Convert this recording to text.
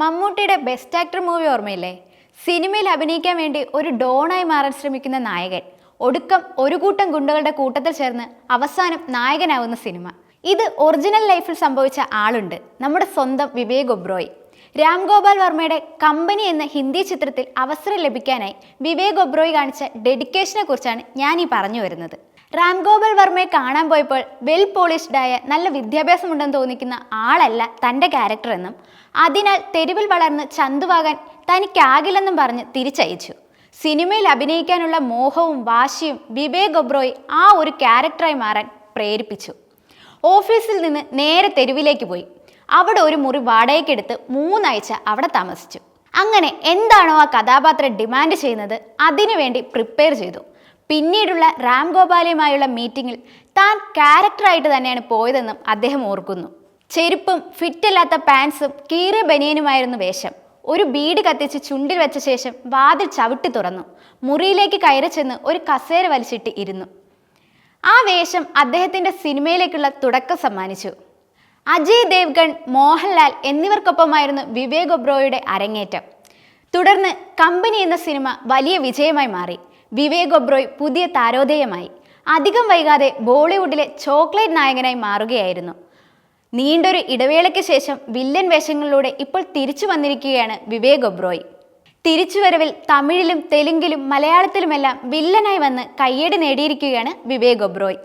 മമ്മൂട്ടിയുടെ best actor movie ഓർമ്മയില്ലേ? സിനിമയിൽ അഭിനയിക്കാൻ വേണ്ടി ഒരു ഡോണായി മാറാൻ ശ്രമിക്കുന്ന നായകൻ. ഒടുക്കം ഒരു കൂട്ടം ഗുണ്ടകളുടെ കൂട്ടത്തിൽ ചേർന്ന് അവസാനം നായകനാവുന്ന സിനിമ. ഇത് ഒറിജിനൽ ലൈഫിൽ സംഭവിച്ച ആളുണ്ട്. നമ്മുടെ സ്വന്തം വിവേക് ഒബ്രോയ് രാം ഗോപാൽ വർമ്മയുടെ കമ്പനി എന്ന ഹിന്ദി ചിത്രത്തിൽ അവസരം ലഭിക്കാനായി വിവേക് ഒബ്രോയ് കാണിച്ച ഡെഡിക്കേഷനെ കുറിച്ചാണ് ഞാൻ ഈ പറഞ്ഞു വരുന്നത്. രാം ഗോപാൽ വർമ്മയെ കാണാൻ പോയപ്പോൾ വെൽ പോളിഷ്ഡായ നല്ല വിദ്യാഭ്യാസമുണ്ടെന്ന് തോന്നിക്കുന്ന ആളല്ല തന്റെ ക്യാരക്ടർ എന്നും അതിനാൽ തെരുവിൽ വളർന്ന് ചന്തുവാകാൻ തനിക്കാകില്ലെന്നും പറഞ്ഞ് തിരിച്ചയച്ചു. സിനിമയിൽ അഭിനയിക്കാനുള്ള മോഹവും വാശിയും വിവേക് ഒബ്രോയ് ആ ഒരു ക്യാരക്ടറായി മാറാൻ പ്രേരിപ്പിച്ചു. ഓഫീസിൽ നിന്ന് നേരെ തെരുവിലേക്ക് പോയി. അവിടെ ഒരു മുറി വാടകയ്ക്കെടുത്ത് മൂന്നാഴ്ച അവിടെ താമസിച്ചു. അങ്ങനെ എന്താണോ ആ കഥാപാത്രം ഡിമാൻഡ് ചെയ്യുന്നത് അതിനുവേണ്ടി പ്രിപ്പയർ ചെയ്തു. പിന്നീടുള്ള റാം ഗോപാലയുമായുള്ള മീറ്റിംഗിൽ താൻ ക്യാരക്ടറായിട്ട് തന്നെയാണ് പോയതെന്നും അദ്ദേഹം ഓർക്കുന്നു. ചെരുപ്പും ഫിറ്റല്ലാത്ത പാൻസും കീറിയ ബനിയനുമായിരുന്നു വേഷം. ഒരു ബീഡ് കത്തിച്ച് ചുണ്ടിൽ വെച്ച ശേഷം വാതിൽ ചവിട്ടി തുറന്നു. മുറിയിലേക്ക് കയറി ചെന്ന് ഒരു കസേര വലിച്ചിട്ട് ഇരുന്നു. ആ വേഷം അദ്ദേഹത്തിന്റെ സിനിമയിലേക്കുള്ള തുടക്കം സമ്മാനിച്ചു. അജയ് ദേവ്ഗൺ മോഹൻലാൽ എന്നിവർക്കൊപ്പമായിരുന്നു വിവേക് ഒബ്രോയുടെ അരങ്ങേറ്റം. തുടർന്ന് കമ്പനി എന്ന സിനിമ വലിയ വിജയമായി മാറി. വിവേക് ഒബ്രോയ് പുതിയ താരോദയമായി. അധികം വൈകാതെ ബോളിവുഡിലെ ചോക്ലേറ്റ് നായകനായി മാറുകയായിരുന്നു. നീണ്ടൊരു ഇടവേളയ്ക്ക് ശേഷം വില്ലൻ വേഷങ്ങളിലൂടെ ഇപ്പോൾ തിരിച്ചു വന്നിരിക്കുകയാണ് വിവേക് ഒബ്രോയ്. തിരിച്ചുവരവിൽ തമിഴിലും തെലുങ്കിലും മലയാളത്തിലുമെല്ലാം വില്ലനായി വന്ന് കയ്യടി നേടിയിരിക്കുകയാണ് വിവേക് ഒബ്രോയ്.